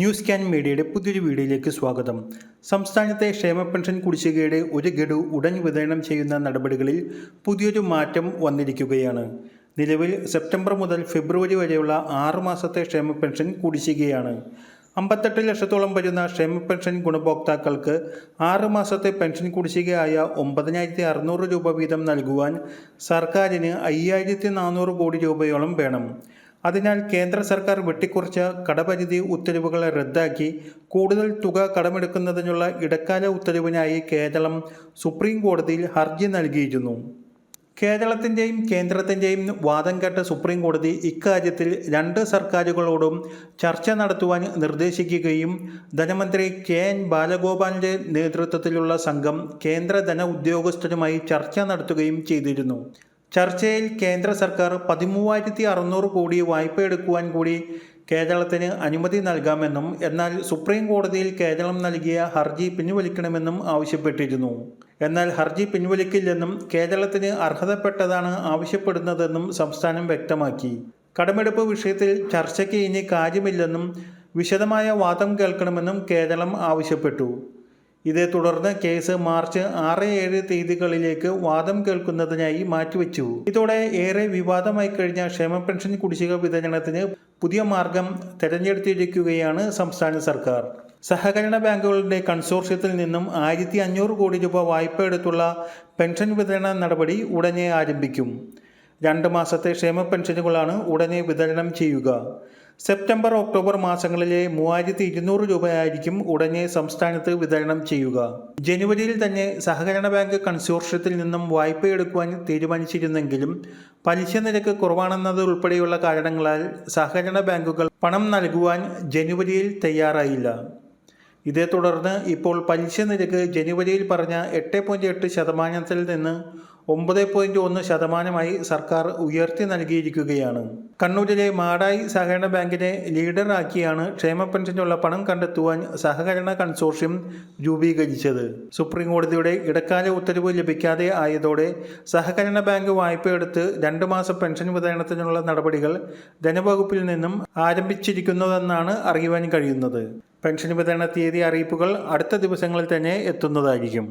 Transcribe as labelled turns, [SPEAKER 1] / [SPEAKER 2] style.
[SPEAKER 1] News can മീഡിയയുടെ പുതിയൊരു വീഡിയോയിലേക്ക് സ്വാഗതം. സംസ്ഥാനത്തെ ക്ഷേമ പെൻഷൻ കുടിശ്ശികയുടെ ഒരു ഗഡു ഉടൻ വിതരണം ചെയ്യുന്ന നടപടികളിൽ പുതിയൊരു മാറ്റം വന്നിരിക്കുകയാണ്. നിലവിൽ സെപ്റ്റംബർ മുതൽ ഫെബ്രുവരി വരെയുള്ള ആറു മാസത്തെ ക്ഷേമ പെൻഷൻ കുടിശ്ശികയാണ്. അമ്പത്തെട്ട് ലക്ഷത്തോളം വരുന്ന ക്ഷേമ പെൻഷൻ ഗുണഭോക്താക്കൾക്ക് ആറ് മാസത്തെ പെൻഷൻ കുടിശ്ശികയായ ഒമ്പതിനായിരത്തി അറുന്നൂറ് രൂപ വീതം നൽകുവാൻ സർക്കാരിന് അയ്യായിരത്തി നാനൂറ് കോടി രൂപയോളം വേണം. അതിനാൽ കേന്ദ്ര സർക്കാർ വെട്ടിക്കുറച്ച കടപരിധി ഉത്തരവുകൾ റദ്ദാക്കി കൂടുതൽ തുക കടമെടുക്കുന്നതിനുള്ള ഇടക്കാല ഉത്തരവിനായി കേരളം സുപ്രീം കോടതിയിൽ ഹർജി നൽകിയിരുന്നു. കേരളത്തിന്റെയും കേന്ദ്രത്തിന്റെയും വാദം കേട്ട സുപ്രീം കോടതി ഇക്കാര്യത്തിൽ രണ്ട് സർക്കാരുകളോടും ചർച്ച നടത്തുവാൻ നിർദ്ദേശിക്കുകയും ധനമന്ത്രി കെ എൻ ബാലഗോപാലിന്റെ നേതൃത്വത്തിലുള്ള സംഘം കേന്ദ്ര ധന ഉദ്യോഗസ്ഥരുമായി ചർച്ച നടത്തുകയും ചെയ്തിരുന്നു. ചർച്ചയിൽ കേന്ദ്ര സർക്കാർ പതിമൂവായിരത്തി അറുന്നൂറ് കോടി വായ്പ എടുക്കുവാൻ കൂടി കേരളത്തിന് അനുമതി നൽകാമെന്നും എന്നാൽ സുപ്രീം കോടതിയിൽ കേരളം നൽകിയ ഹർജി പിൻവലിക്കണമെന്നും ആവശ്യപ്പെട്ടിരുന്നു. എന്നാൽ ഹർജി പിൻവലിക്കില്ലെന്നും കേരളത്തിന് അർഹതപ്പെട്ടതാണ് ആവശ്യപ്പെടുന്നതെന്നും സംസ്ഥാനം വ്യക്തമാക്കി. കടമെടുപ്പ് വിഷയത്തിൽ ചർച്ചയ്ക്ക് ഇനി കാര്യമില്ലെന്നും വിശദമായ വാദം കേൾക്കണമെന്നും കേരളം ആവശ്യപ്പെട്ടു. ഇതേ തുടർന്ന് കേസ് മാർച്ച് ആറ് ഏഴ് തീയതികളിലേക്ക് വാദം കേൾക്കുന്നതിനായി മാറ്റിവെച്ചു. ഇതോടെ ഏറെ വിവാദമായി കഴിഞ്ഞ ക്ഷേമ പെൻഷൻ കുടിശ്ശിക വിതരണത്തിന് പുതിയ മാർഗം തെരഞ്ഞെടുത്തിരിക്കുകയാണ് സംസ്ഥാന സർക്കാർ. സഹകരണ ബാങ്കുകളുടെ കൺസോർഷ്യത്തിൽ നിന്നും ആയിരത്തി അഞ്ഞൂറ് കോടി രൂപ വായ്പ എടുത്തുള്ള പെൻഷൻ വിതരണ നടപടി ഉടനെ ആരംഭിക്കും. രണ്ട് മാസത്തെ ക്ഷേമ പെൻഷനുകളാണ് ഉടനെ വിതരണം ചെയ്യുക. സെപ്റ്റംബർ ഒക്ടോബർ മാസങ്ങളിലെ മൂവായിരത്തി ഇരുന്നൂറ് രൂപയായിരിക്കും ഉടനെ സംസ്ഥാനത്ത് വിതരണം ചെയ്യുക. ജനുവരിയിൽ തന്നെ സഹകരണ ബാങ്ക് കൺസോർഷ്യത്തിൽ നിന്നും വായ്പയെടുക്കുവാൻ തീരുമാനിച്ചിരുന്നെങ്കിലും പലിശ നിരക്ക് കുറവാണെന്നത് ഉൾപ്പെടെയുള്ള കാരണങ്ങളാൽ സഹകരണ ബാങ്കുകൾ പണം നൽകുവാൻ ജനുവരിയിൽ തയ്യാറായില്ല. ഇതേ തുടർന്ന് ഇപ്പോൾ പലിശ നിരക്ക് ജനുവരിയിൽ പറഞ്ഞ എട്ട് പോയിന്റ് എട്ട് ശതമാനത്തിൽ നിന്ന് ഒമ്പത് പോയിന്റ് ഒന്ന് ശതമാനമായി സർക്കാർ ഉയർത്തി നൽകിയിരിക്കുകയാണ്. കണ്ണൂരിലെ മാടായി സഹകരണ ബാങ്കിനെ ലീഡറാക്കിയാണ് ക്ഷേമ പെൻഷനുള്ള പണം കണ്ടെത്തുവാൻ സഹകരണ കൺസോർഷ്യം രൂപീകരിച്ചത്. സുപ്രീം കോടതിയുടെ ഇടക്കാല ഉത്തരവ് ലഭിക്കാതെ ആയതോടെ സഹകരണ ബാങ്ക് വായ്പയെടുത്ത് രണ്ട് മാസം പെൻഷൻ വിതരണത്തിനുള്ള നടപടികൾ ധനവകുപ്പിൽ നിന്നും ആരംഭിച്ചിരിക്കുന്നതെന്നാണ് അറിയുവാൻ കഴിയുന്നത്. പെൻഷൻ വിതരണ തീയതി അറിയിപ്പുകൾ അടുത്ത ദിവസങ്ങളിൽ തന്നെ എത്തുന്നതായിരിക്കും.